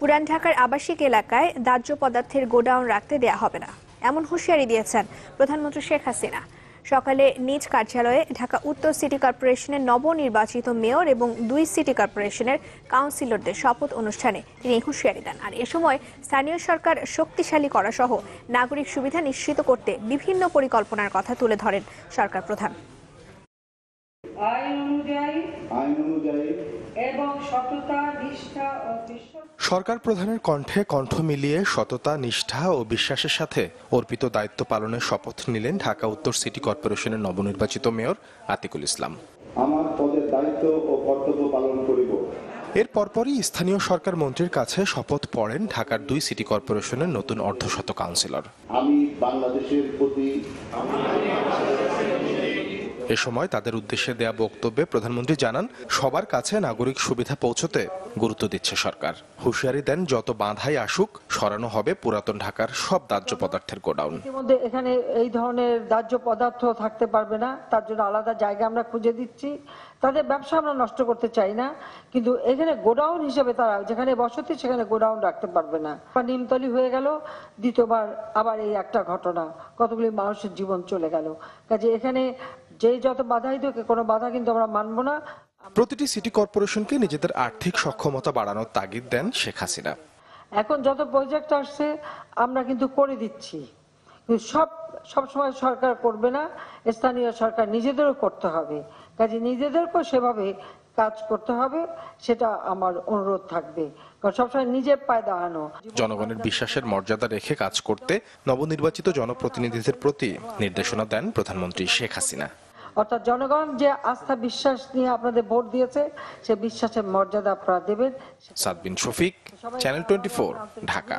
পুরান ঢাকার আবাসিক এলাকায় দাহ্য পদার্থের গোডাউন রাখতে দেয়া হবে না। এমন হুঁশিয়ারি দিয়েছেন প্রধানমন্ত্রী শেখ হাসিনা। সকালে নিজ কার্যালয়ে ঢাকা উত্তর সিটি কর্পোরেশনের নবনির্বাচিত মেয়র এবং দুই সিটি কর্পোরেশনের কাউন্সিলরদের শপথ অনুষ্ঠানে তিনি হুঁশিয়ারি দেন। আর এ সময় স্থানীয় সরকার শক্তিশালী করা সহ নাগরিক সুবিধা নিশ্চিত করতে বিভিন্ন পরিকল্পনার কথা তুলে ধরেন সরকার প্রধান। আইন অনুযায়ী আইন অনুযায়ী এবং সততা নিষ্ঠা ও বিশ্বাস। সরকার প্রধানের কণ্ঠে কণ্ঠ মিলিয়ে সততা নিষ্ঠা ও বিশ্বাসের সাথে অর্পিত দায়িত্ব পালনের শপথ নিলেন ঢাকা উত্তর সিটি কর্পোরেশনের নবনির্বাচিত মেয়র আতিকুল ইসলাম। আমার পদের দায়িত্ব ও কর্তব্য পালন করিব। এর পরপরই স্থানীয় সরকার মন্ত্রীর কাছে শপথ পড়েন ঢাকার দুই সিটি কর্পোরেশনের নতুন অর্ধশত কাউন্সিলর। আমি বাংলাদেশের প্রতি এ সময় তাদের উদ্দেশ্যে দেয়া বক্তব্যে প্রধানমন্ত্রী জানান, সবার কাছে নাগরিক সুবিধা পৌঁছতে গুরুত্ব দিচ্ছে সরকার। হুঁশিয়ারি দেন, যত বাধাই আসুক, সরানো হবে পুরাতন ঢাকার সব দাহ্য পদার্থের গোডাউন। ইতিমধ্যে এখানে এই ধরনের দাহ্য পদার্থ থাকতে পারবে না, তার জন্য আলাদা জায়গা আমরা খুঁজে দিচ্ছি। তাদের ব্যবসা আমরা নষ্ট করতে চাই না, কিন্তু এখানে গোডাউন হিসেবে তারা যেখানে বসতি, সেখানে গোডাউন রাখতে পারবে না। বা নিমতলি হয়ে গেল, দ্বিতীয়বার আবার এই একটা ঘটনা, কতগুলি মানুষের জীবন চলে গেল। কাজে এখানে যেই যত বাধাই দিক কোনো বাধা কিন্তু আমরা মানব না। প্রতিটি সিটি কর্পোরেশনকে নিজেদের আর্থিক সক্ষমতা বাড়ানোর তাগিদ দেন শেখ হাসিনা। এখন যত প্রজেক্ট আসছে আমরা কিন্তু করে দিচ্ছি। কিন্তু সব সব সময় সরকার করবে না স্থানীয় সরকার নিজেদেরও করতে হবে। কাজে নিজেদেরকেও সেভাবে কাজ করতে হবে সেটা আমার অনুরোধ থাকবে। কারণ সবসময় নিজের পায়ে দাঁড়ানো। জনগণের বিশ্বাসের মর্যাদা রেখে কাজ করতে নবনির্বাচিত জনপ্রতিনিধিদের প্রতি নির্দেশনা দেন প্রধানমন্ত্রী শেখ হাসিনা। অর্থাৎ জনগণ যে আস্থা বিশ্বাস নিয়ে আপনাদের ভোট দিয়েছে সে বিশ্বাসের মর্যাদা আপনারা দেবেন সাদবিন শফিক চ্যানেল টোয়েন্টি ঢাকা।